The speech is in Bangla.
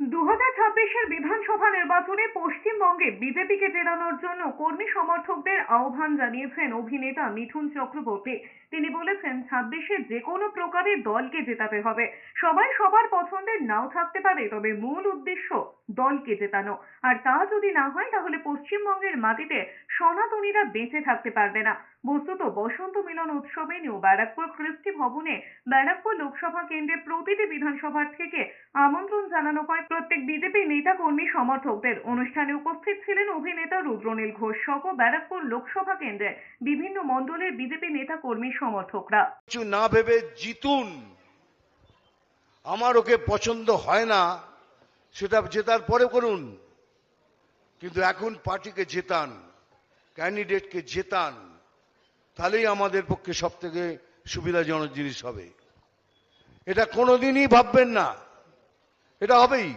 দু হাজার ছাব্বিশের বিধানসভা নির্বাচনে পশ্চিমবঙ্গে বিজেপিকে জেতানোর জন্য কর্মী সমর্থকদের আহ্বান জানিয়েছেন অভিনেতা মিঠুন চক্রবর্তী। তিনি বলেছেন, ছাব্বিশে যে কোনো প্রকারের দলকে জেতাতে হবে। সবাই সবার পছন্দের নাও থাকতে পারে, তবে মূল উদ্দেশ্য দলকে জেতানো। আর তা যদি না হয়, তাহলে পশ্চিমবঙ্গের মাটিতে সনাতনীরা বেঁচে থাকতে পারবে না। বস্তুত বসন্ত মিলন উৎসবে নিউ ব্যারাকপুর খ্রিস্টি ভবনে ব্যারাকপুর লোকসভা কেন্দ্রে প্রতিটি বিধানসভার থেকে আমন্ত্রণ জানানো হয় প্রত্যেক বিজেপি নেতা কর্মী সমর্থকদের। অনুষ্ঠানে উপস্থিত ছিলেন অভিনেতা রুদ্রনীল ঘোষ সহ ব্যারাকপুর লোকসভা কেন্দ্রের বিভিন্ন মণ্ডলের বিজেপি নেতা কর্মী সমর্থকরা। কিছু না ভেবে জিতুন। আমার ওকে পছন্দ হয় না, সেটা জেতার পরে করুন। কিন্তু এখন পার্টিকে জেতান ক্যান্ডিডেটকে জেতান। তাহলেই আমাদের পক্ষে সব থেকে সুবিধাজনক জিনিস হবে। এটা কোনোদিনই ভাববেন না। এটা হবেই।